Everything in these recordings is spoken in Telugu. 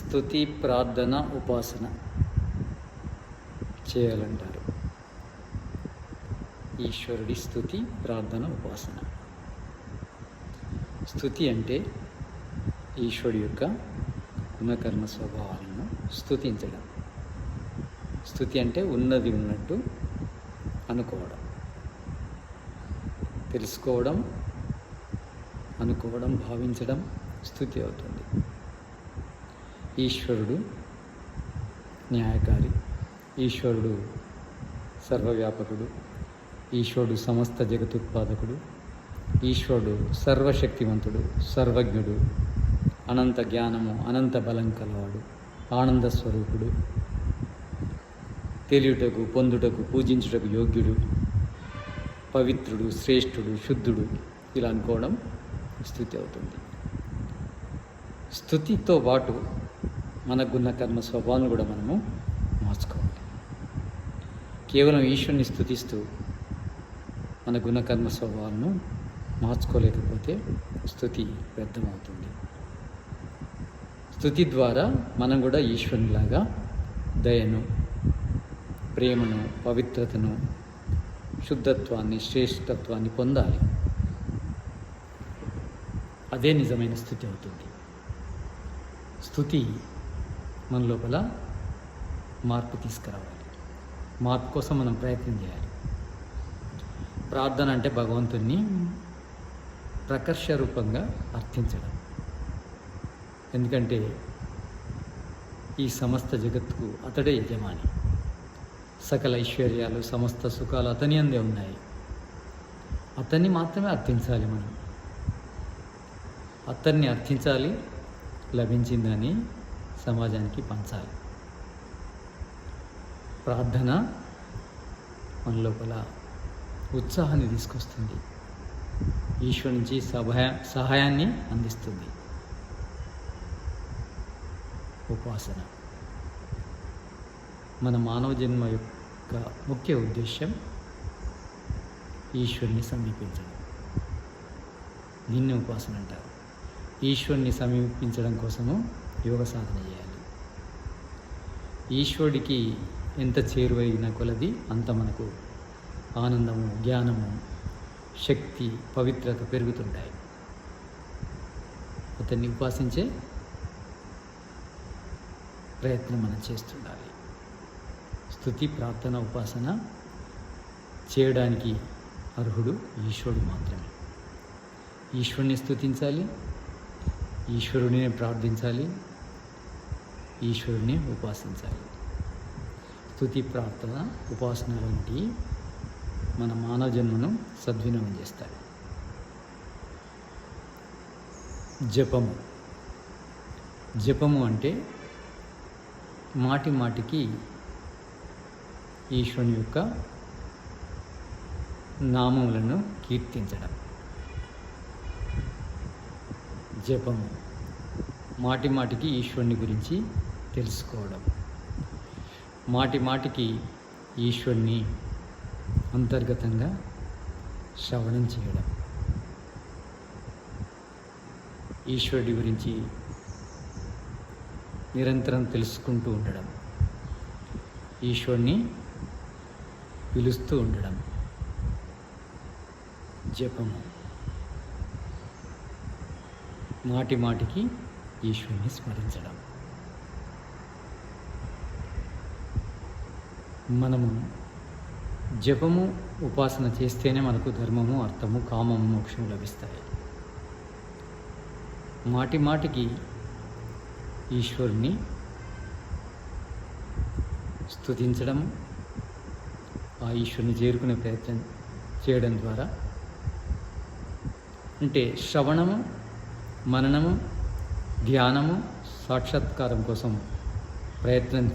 స్థుతి ప్రార్థన ఉపాసన చేయాలంటారు. ఈశ్వరుడి స్థుతి ప్రార్థన ఉపాసన. స్థుతి అంటే ఈశ్వరుడి యొక్క గుణకర్మ స్వభావాలను స్థుతించడం. స్థుతి అంటే ఉన్నది ఉన్నట్టు అనుకోవడం. తెలుసుకోవడం అనుకోవడం భావించడం స్థుతి అవుతుంది. ఈశ్వరుడు న్యాయకారి ఈశ్వరుడు సర్వవ్యాపకుడు ఈశ్వరుడు సమస్త జగతుత్పాదకుడు ఈశ్వరుడు సర్వశక్తివంతుడు సర్వజ్ఞుడు అనంత జ్ఞానము అనంత బలం కలవాడు ఆనంద స్వరూపుడు తెలియుటకు పొందుటకు పూజించుటకు యోగ్యుడు పవిత్రుడు శ్రేష్ఠుడు శుద్ధుడు ఇలా అనుకోవడం స్థుతి అవుతుంది. స్థుతితో పాటు మనకున్న కర్మ స్వభావాన్ని కూడా మనము మార్చుకోవాలి. కేవలం ఈశ్వరుని స్థుతిస్తూ మన గుణకర్మ స్వభావాలను మార్చుకోలేకపోతే స్థుతి వ్యర్థమవుతుంది. స్థుతి ద్వారా మనం కూడా ఈశ్వరునిలాగా దయను ప్రేమను పవిత్రతను శుద్ధత్వాన్ని శ్రేష్టత్వాన్ని పొందాలి. అదే నిజమైన స్థుతి అవుతుంది. స్థుతి మన లోపల మార్పు తీసుకురావాలి. మార్పు కోసం మనం ప్రయత్నం చేయాలి. ప్రార్థన అంటే భగవంతుణ్ణి ప్రకర్ష రూపంగా అర్థించడం. ఎందుకంటే ఈ సమస్త జగత్తుకు అతడే యజమాని. సకల ఐశ్వర్యాలు సమస్త సుఖాలు అతని అందే ఉన్నాయి. అతన్ని మాత్రమే అర్థించాలి మనం. అతన్ని అర్థించాలి లభించిందని సమాజానికి పంచాలి. ప్రార్థన మన లోపల ఉత్సాహాన్ని తీసుకొస్తుంది. ఈశ్వరు నుంచి సహాయ సహాయాన్ని అందిస్తుంది. ఉపాసన. మన మానవ జన్మ యొక్క ముఖ్య ఉద్దేశం ఈశ్వరుని సమీపించడం. నిన్ను ఉపాసన అంటారు. ఈశ్వరుని సమీపించడం కోసము యోగ సాధన చేయాలి. ఈశ్వరుడికి ఎంత చేరువైన కొలది అంత మనకు ఆనందము జ్ఞానము శక్తి పవిత్రత పెరుగుతుంటాయి. అతన్ని ఉపాసించే ప్రయత్నం మనం చేస్తుండాలి. స్థుతి ప్రార్థన ఉపాసన చేయడానికి అర్హుడు ఈశ్వరుడు మాత్రమే. ఈశ్వరుని స్థుతించాలి ఈశ్వరుడిని ప్రార్థించాలి ఈశ్వరుని ఉపాసించాలి. స్థుతి ప్రార్థన ఉపాసన వంటి మన మానవ జన్మను సద్వినియోగం చేస్తాయి. జపము. జపము అంటే మాటి మాటికి ఈశ్వరుని యొక్క నామములను కీర్తించడం. జపము మాటి మాటికి ఈశ్వరుని గురించి తెలుసుకోవడం. మాటి మాటికి ఈశ్వరుని అంతర్గతంగా శ్రవణం చేయడం. ఈశ్వరుడి గురించి నిరంతరం తెలుసుకుంటూ ఉండడం. ఈశ్వరుని పిలుస్తూ ఉండడం. జపము. మాటి మాటికి ఈశ్వరుని స్మరించడం. మనము జపము ఉపాసన చేస్తేనే మనకు ధర్మము అర్థము కామము మోక్షము లభిస్తాయి. మాటి మాటికి ఈశ్వరుని స్తుతించడం ఆ ఈశ్వరుని చేరుకునే ప్రయత్నం చేయడం ద్వారా అంటే శ్రవణము మననము ధ్యానము సాక్షాత్కారం కోసం ప్రయత్నం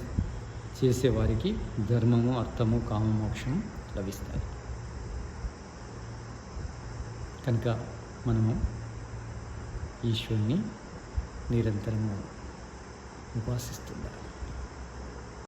చేసేవారికి ధర్మము అర్థము కామమోక్షము లభిస్తాయి. కనుక మనము ఈశ్వరుని నిరంతరము ఉపాసిస్తున్నారు